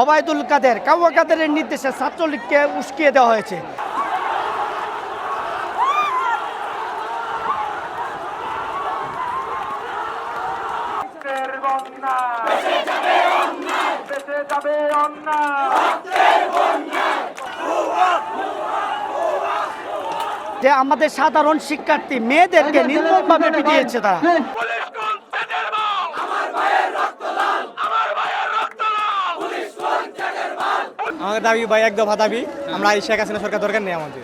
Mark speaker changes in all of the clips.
Speaker 1: অবায়দুল কাদের, কাউয়া কাদেরের নির্দেশে ছাত্রলীগকে উস্কিয়ে দেওয়া হয়েছে। যে আমাদের সাধারণ শিক্ষার্থী, মেয়েদেরকে নির্মমভাবে পিটিয়েছে তারা।
Speaker 2: আমাদের দাবি ভাই, এক দফা দাবি। আমরা এই শেখ হাসিনা সরকার দরকার নেই আমাদের।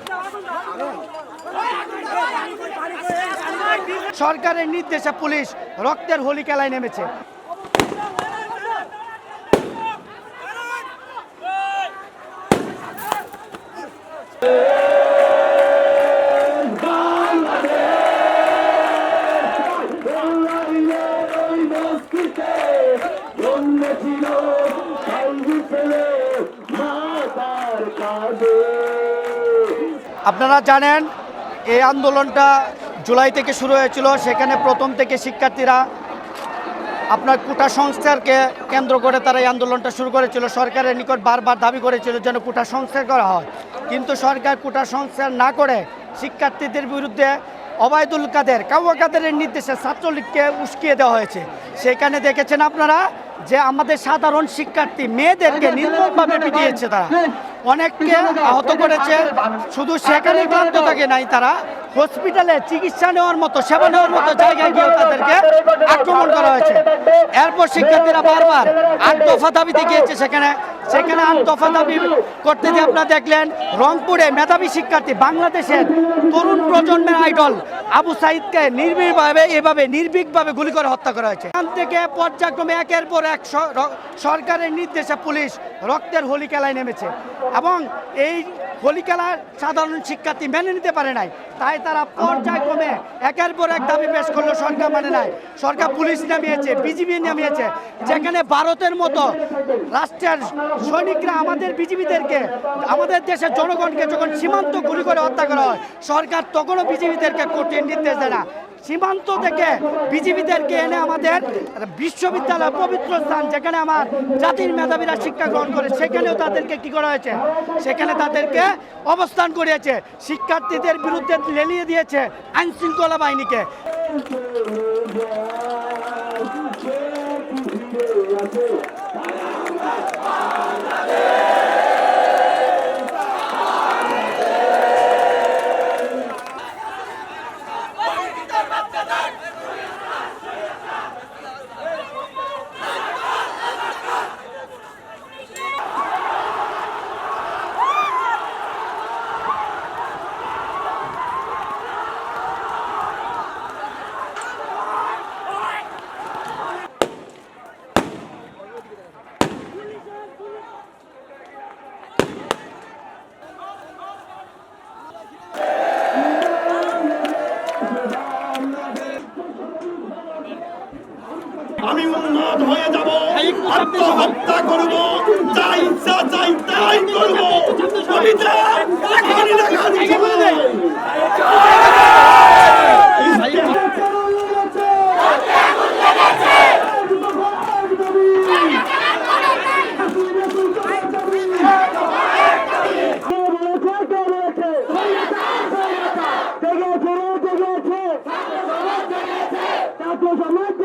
Speaker 1: সরকারের নির্দেশে পুলিশ রক্তের হোলি খেলায় নেমেছে। আপনারা জানেন, এই আন্দোলনটা জুলাই থেকে শুরু হয়েছিল, সেখানে প্রথম থেকে শিক্ষার্থীরা আপনার কোটা সংস্কারকে কেন্দ্র করে তারা এই আন্দোলনটা শুরু করেছিল। সরকারের নিকট বারবার দাবি করেছিল যেন কোটা সংস্কার করা হয়। কিন্তু সরকার কোটা সংস্কার না করে শিক্ষার্থীদের বিরুদ্ধে অবায়দুল কাদের, কাউয়া কাদেরের নির্দেশে ছাত্রলীগকে উস্কিয়ে দেওয়া হয়েছে। সেখানে দেখেছেন আপনারা যে আমাদের সাধারণ শিক্ষার্থী, মেয়েদেরকে নির্মমভাবে পিটিয়েছে তারা। অনেককে আহত করেছে। শুধু সেখানে ক্লান্ত থাকে নাই তারা। হসপিটালে চিকিৎসা নেওয়ার মতো, সেবা নেওয়ার মতো জায়গায় গিয়ে তাদেরকে আক্রমণ করা হয়েছে। এরপর শিক্ষার্থীরা বারবার আট দফা দাবিতে গিয়েছে সেখানে। সেখানে আট দফা দাবি করতে গিয়ে আপনারা দেখলেন, রংপুরে মেধাবী শিক্ষার্থী, বাংলাদেশের তরুণ প্রজন্মের আইডল আবু সাইদকে নির্ভীকভাবে, এভাবে নির্ভীকভাবে গুলি করে হত্যা করা হয়েছে। এখান থেকে পর্যায়ক্রমে একের পর এক সরকারের নির্দেশে পুলিশ রক্তের হোলি খেলায় নেমেছে এবং এই হোলি খেলার সাধারণ শিক্ষার্থী মেনে নিতে পারে নাই। তাই তারা পর্যায়ক্রমে একের পর এক দাবি পেশ করল, সরকার মানে নাই। সরকার পুলিশ নামিয়েছে, বিজিবি নামিয়েছে, যেখানে ভারতের মতো রাষ্ট্রের সৈনিকরা আমাদের বিজিবিদেরকে, আমাদের দেশের জনগণকে যখন সীমান্ত গুলি করে হত্যা করা হয়, সরকার তখনও বিজিবিদেরকে কঠিন দেয় না সীমান্ত থেকে বিজিবিদেরকে এনে আমাদের বিশ্ববিদ্যালয় পবিত্র স্থান যেখানে আমার জাতির মেধাবীরা শিক্ষা গ্রহণ করে, সেখানেও তাদেরকে কি করা হয়েছে? সেখানে তাদেরকে অবস্থান করিয়েছে। শিক্ষার্থীদের বিরুদ্ধে লেলিয়ে দিয়েছে আইন শৃঙ্খলা বাহিনীকে। আত্মহত্যা করব যা ইচ্ছা চাই তাই করব। আমি এখনই রাখানি ছাত্র সমাজ